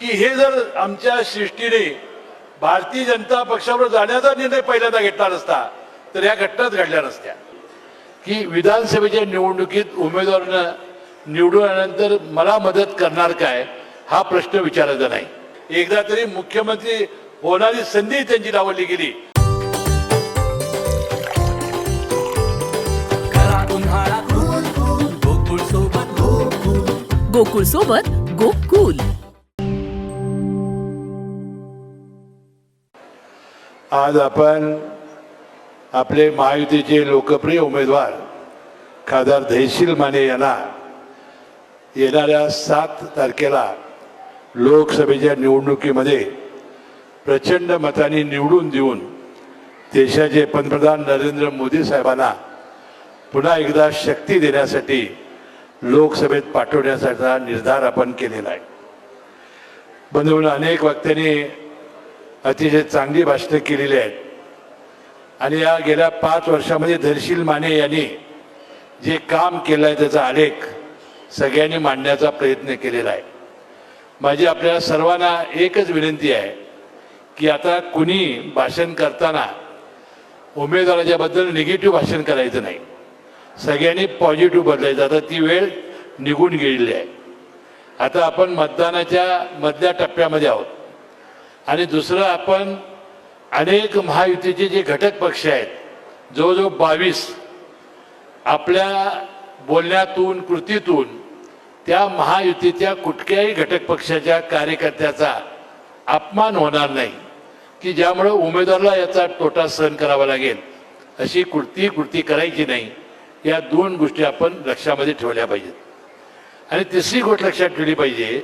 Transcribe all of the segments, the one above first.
की हे जर आमच्या सृष्टीने भारतीय जनता पक्षावर जाण्याचा निर्णय पहिल्यांदा घेतला नसता तर या घटनाच घडल्या नसत्या. की विधानसभेच्या निवडणुकीत उमेदवारानं निवडून आल्यानंतर मला मदत करणार काय हा प्रश्न विचारायचा नाही. एकदा तरी मुख्यमंत्री होणारी संधी त्यांची डावलली गेली. गोकुळ सोबत गोकुळ. आज आपण आपले महायुतीचे लोकप्रिय उमेदवार खासदार धैशील माने यांना येणाऱ्या सात तारखेला लोकसभेच्या निवडणुकीमध्ये प्रचंड मतांनी निवडून देऊन देशाचे पंतप्रधान नरेंद्र मोदी साहेबांना पुन्हा एकदा शक्ती देण्यासाठी लोकसभेत पाठवण्याचा निर्धार आपण केलेला आहे. बंधूंनो अनेक वक्त्यांनी अतिशय चांगली भाषणं केलेली आहेत. आणि या गेल्या पाच वर्षामध्ये धरशील माने यांनी जे काम केलं आहे त्याचा आलेख सगळ्यांनी मांडण्याचा प्रयत्न केलेला आहे. माझी आपल्या सर्वांना एकच विनंती आहे की आता कुणी भाषण करताना उमेदवाराच्या बद्दल निगेटिव्ह भाषण करायचं नाही. सगळ्यांनी पॉझिटिव्ह बदलायचं. आता ती वेळ निघून गेलेली आहे. आता आपण मतदानाच्या मधल्या टप्प्यामध्ये आहोत. आणि दुसरं आपण अनेक महायुतीचे जे घटक पक्ष आहेत जवळजवळ बावीस आपल्या बोलण्यातून कृतीतून त्या महायुतीच्या कुठल्याही घटक पक्षाच्या कार्यकर्त्याचा अपमान होणार नाही की ज्यामुळं उमेदवाराला याचा तोटा सहन करावा लागेल अशी कृती कृती करायची नाही या दोन गोष्टी आपण लक्षामध्ये ठेवल्या पाहिजेत. आणि तिसरी गोष्ट लक्षात ठेवली पाहिजे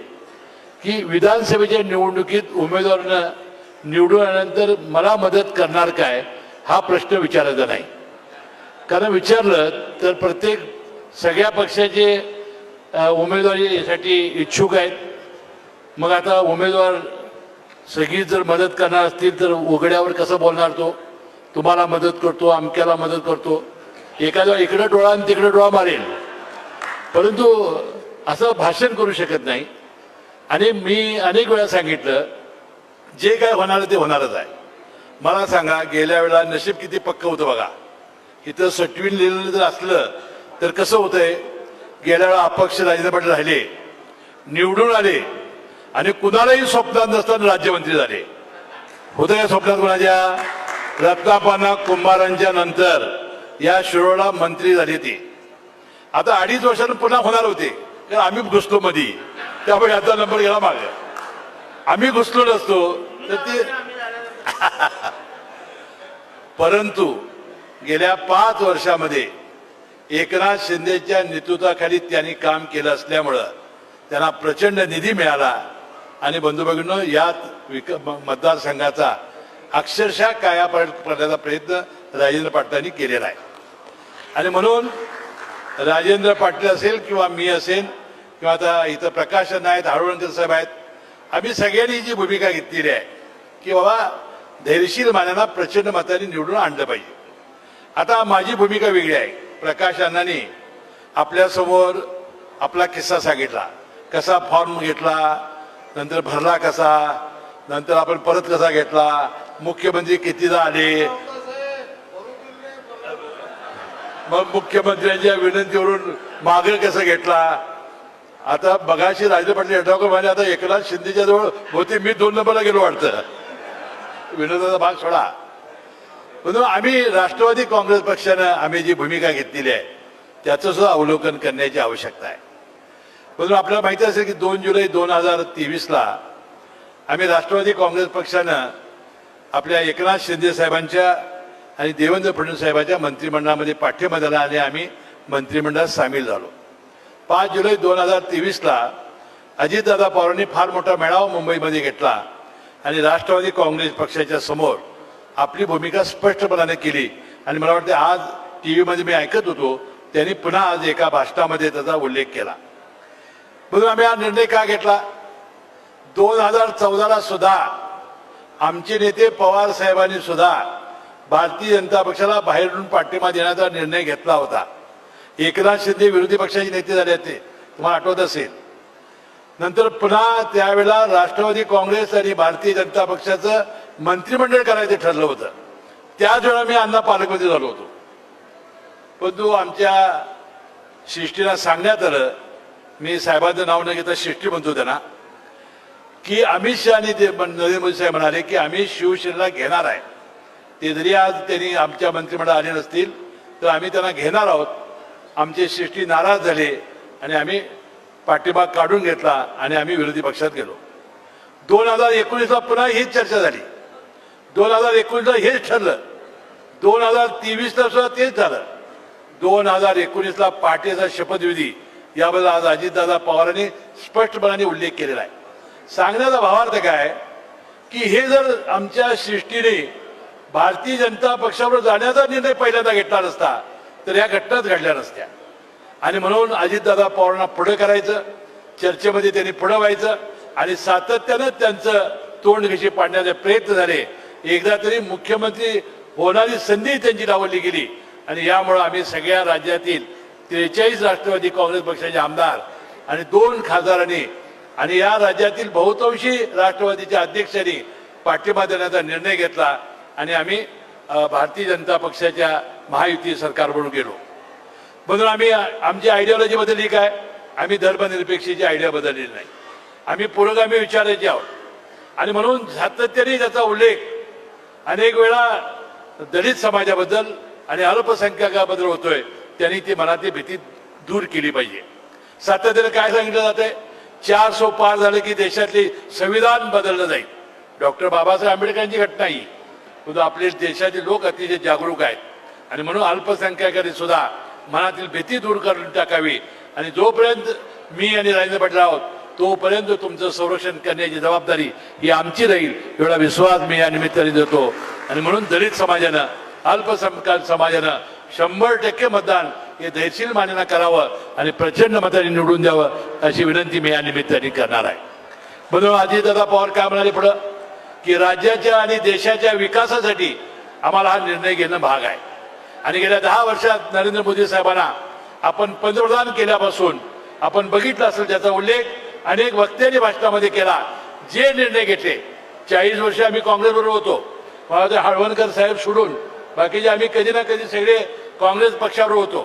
की विधानसभेच्या निवडणुकीत उमेदवारानं निवडून आल्यानंतर मला मदत करणार काय हा प्रश्न विचारायचा नाही. कारण विचारलं तर प्रत्येक सगळ्या पक्षाचे उमेदवारीसाठी इच्छुक आहेत. मग आता उमेदवार सगळी जर मदत करणार असतील तर उघड्यावर कसं बोलणार तो? तुम्हाला मदत करतो अमक्याला मदत करतो. एखाद्या इकडं डोळा आणि तिकडं डोळा मारेल. परंतु असं भाषण करू शकत नाही. आणि मी अनेक वेळा सांगितलं जे काय होणार ते होणारच आहे. मला सांगा गेल्या वेळा नशीब किती पक्क होतं बघा. इथं सटवीन लिहिलेलं जर असलं तर कसं होतंय? गेल्या वेळा अपक्ष राजेंद्र राहिले निवडून आले आणि कुणालाही स्वप्नात नसताना राज्यमंत्री झाले. होतं या स्वप्नात कुणाच्या? रत्नापाना कुंभारांच्या नंतर या शिरोळा मंत्री झाली ती आता अडीच वर्षानं पुन्हा होणार होते कारण आम्ही घुसलो मधी. त्यामुळे आता नंबर गेला मागे. आम्ही घुसलो नसतो तर ते परंतु गेल्या पाच वर्षामध्ये एकनाथ शिंदेच्या नेतृत्वाखाली त्यांनी काम केलं असल्यामुळं त्यांना प्रचंड निधी मिळाला. आणि बंधू यात विक म- मतदारसंघाचा अक्षरशः काया पडण्याचा प्रयत्न राजेंद्र पाटलांनी केलेला आहे. आणि म्हणून राजेंद्र पाटील असेल किंवा मी असेल किंवा आता इथं प्रकाशन आहेत हाळवणकर साहेब आहेत. आम्ही सगळ्यांनी जी भूमिका घेतलेली आहे की बाबा धैर्यशील मानांना प्रचंड मताने निवडून आणलं पाहिजे. आता माझी भूमिका वेगळी आहे. प्रकाश अण्णांनी आपल्यासमोर आपला किस्सा सांगितला. कसा फॉर्म घेतला नंतर भरला कसा नंतर आपण परत कसा घेतला मुख्यमंत्री कितीदा आले? मग मुख्यमंत्र्यांच्या विनंतीवरून माग कसं घेतला? आता बघाशी राजे पाटील यड्रावकर म्हणजे आता एकनाथ शिंदेच्या जवळ होते. मी दोन नंबरला गेलो वाटतं. विनोदाचा भाग सोडा. म्हणून आम्ही राष्ट्रवादी काँग्रेस पक्षानं आम्ही जी भूमिका घेतलेली आहे त्याचं सुद्धा अवलोकन करण्याची आवश्यकता आहे. म्हणून आपल्याला माहिती असेल की दोन जुलै दोन हजार तेवीसला आम्ही राष्ट्रवादी काँग्रेस पक्षानं आपल्या एकनाथ शिंदे साहेबांच्या आणि देवेंद्र फडणवीस साहेबांच्या मंत्रिमंडळामध्ये पाठिंबा दिला आणि आम्ही मंत्रिमंडळात सामील झालो. पाच जुलै दोन हजार तेवीसला अजितदादा पवारांनी फार मोठा मेळावा मुंबईमध्ये घेतला आणि राष्ट्रवादी काँग्रेस पक्षाच्या समोर आपली भूमिका स्पष्टपणाने केली. आणि मला वाटते आज टी व्हीमध्ये मी ऐकत होतो त्यांनी पुन्हा आज एका भाषणामध्ये त्याचा उल्लेख केला. म्हणून आम्ही हा निर्णय का घेतला? दोन हजार चौदाला सुद्धा आमचे नेते पवार साहेबांनी सुद्धा भारतीय जनता पक्षाला बाहेरून पाठिंबा देण्याचा निर्णय घेतला होता. एकनाथ शिंदे विरोधी पक्षाचे नेते झाले होते. तुम्हाला आठवत असेल. नंतर पुन्हा त्यावेळेला राष्ट्रवादी काँग्रेस आणि भारतीय जनता पक्षाचं मंत्रिमंडळ करायचं ठरलं होतं. त्याच वेळा मी अण्णा पालकमंत्री झालो होतो. परंतु आमच्या शिष्टीला सांगण्यात आलं मी साहेबांचं नाव न घेता शिष्टी म्हणतो त्यांना की अमित शहा आणि ते नरेंद्र मोदी साहेब म्हणाले की आम्ही शिवसेनेला घेणार आहे. ते जरी आज त्यांनी आमच्या मंत्रिमंडळात आले नसतील तर आम्ही त्यांना घेणार आहोत. आमचे शिष्टी नाराज झाले आणि आम्ही पाठिंबा काढून घेतला आणि आम्ही विरोधी पक्षात गेलो. दोन हजार एकोणीसला पुन्हा हीच चर्चा झाली. दोन हजार एकोणीसला हेच ठरलं. दोन हजार तेवीसला सुद्धा तेच झालं. दोन हजार एकोणीसला पार्टीचा शपथविधी याबद्दल आज अजितदादा पवारांनी स्पष्टपणाने उल्लेख केलेला आहे. सांगण्याचा भावार्थ काय की हे जर आमच्या सृष्टीने भारतीय जनता पक्षावर जाण्याचा निर्णय पहिल्यांदा घेतला नसता तर या घटनाच घडल्या नसत्या. आणि म्हणून अजितदादा पवारांना पुढे करायचं चर्चेमध्ये त्यांनी पुढं व्हायचं आणि सातत्यानं त्यांचं तोंड घशी पाडण्याचे प्रयत्न झाले. एकदा तरी मुख्यमंत्री होणारी संधी त्यांची लावली गेली. आणि यामुळे आम्ही सगळ्या राज्यातील त्रेचाळीस राष्ट्रवादी काँग्रेस पक्षाचे आमदार आणि दोन खासदारांनी आणि या राज्यातील बहुतांशी राष्ट्रवादीच्या अध्यक्षांनी पाठिंबा देण्याचा निर्णय घेतला. आणि आम्ही भारतीय जनता पक्षाच्या महायुती सरकारकडून गेलो. म्हणून आम्ही आमची आयडियॉलॉजी बदलली काय? आम्ही धर्मनिरपेक्षेची आयडिया बदलली नाही. आम्ही पुरोगामी विचारायचे आहोत. आणि म्हणून सातत्याने त्याचा उल्लेख अनेक वेळा दलित समाजाबद्दल आणि अल्पसंख्याकाबद्दल होतोय त्यांनी ती मनातली भीती दूर केली पाहिजे. सातत्याने काय सांगितलं जाते चार सो पार झालं की देशातली संविधान बदललं जाईल. डॉक्टर बाबासाहेब आंबेडकरांची घटना ही परंतु आपले देशाचे लोक अतिशय जागरूक आहेत. आणि म्हणून अल्पसंख्याकांनी सुद्धा मनातील भीती दूर करून टाकावी. आणि जोपर्यंत मी आणि राजेंद्र पाटील आहोत तोपर्यंत तुमचं संरक्षण करण्याची जबाबदारी ही आमची राहील एवढा विश्वास मी या निमित्ताने देतो. आणि म्हणून दलित समाजानं अल्पसंख्याक समाजानं शंभर टक्के मतदान हे धैर्यशील मान्यना करावं आणि प्रचंड मताने निवडून द्यावं अशी विनंती मी या निमित्ताने करणार आहे. म्हणून अजितदादा पवार काय म्हणाले पुढं? की राज्याच्या आणि देशाच्या विकासासाठी आम्हाला हा निर्णय घेणं भाग आहे. आणि गेल्या दहा वर्षात नरेंद्र मोदी साहेबांना आपण पंतप्रधान केल्यापासून आपण बघितलं असेल त्याचा उल्लेख अनेक वक्त्यांनी भाषणामध्ये केला. जे निर्णय घेतले चाळीस वर्ष आम्ही काँग्रेसबरोबर होतो. मला हळवणकर साहेब सोडून बाकीचे आम्ही कधी ना कधी सगळे काँग्रेस पक्षावर होतो.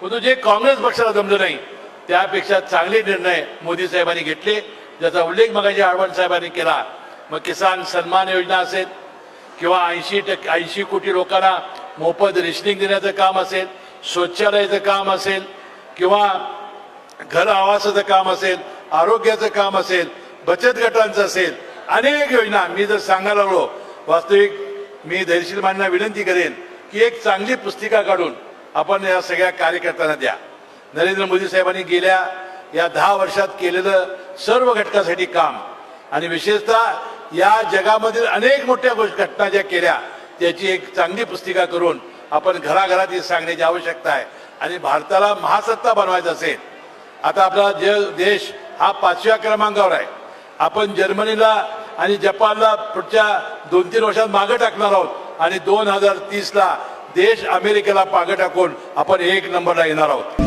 परंतु जे काँग्रेस पक्षाला जमलं नाही त्यापेक्षा चांगले निर्णय मोदी साहेबांनी घेतले. ज्याचा उल्लेख मगाशी हळवण साहेबांनी केला मग किसान सन्मान योजना असेल किंवा ऐंशी टक्के ऐंशी कोटी लोकांना मोफत रेशनिंग देण्याचं काम असेल शौचालयाचं काम असेल किंवा घर आवासाचं काम असेल आरोग्याचं काम असेल बचत गटांचं असेल अनेक योजना मी जर सांगायला लागलो वास्तविक मी धैर्यशील मान्यांना विनंती करेन की एक चांगली पुस्तिका काढून आपण या सगळ्या कार्यकर्त्यांना द्या. नरेंद्र मोदी साहेबांनी गेल्या या दहा वर्षात केलेलं सर्व घटकासाठी काम. आणि विशेषतः या जगामधील अनेक मोठ्या घटना ज्या केल्या त्याची एक चांगली पुस्तिका करून आपण घराघरात ही सांगण्याची आवश्यकता आहे. आणि भारताला महासत्ता बनवायचं असेल आता आपला जे देश हा पाचव्या क्रमांकावर आहे. आपण जर्मनीला आणि जपानला पुढच्या दोन तीन वर्षात मागे टाकणार आहोत आणि दोन हजार तीसला देश अमेरिकेला मागे टाकून आपण एक नंबरला येणार आहोत.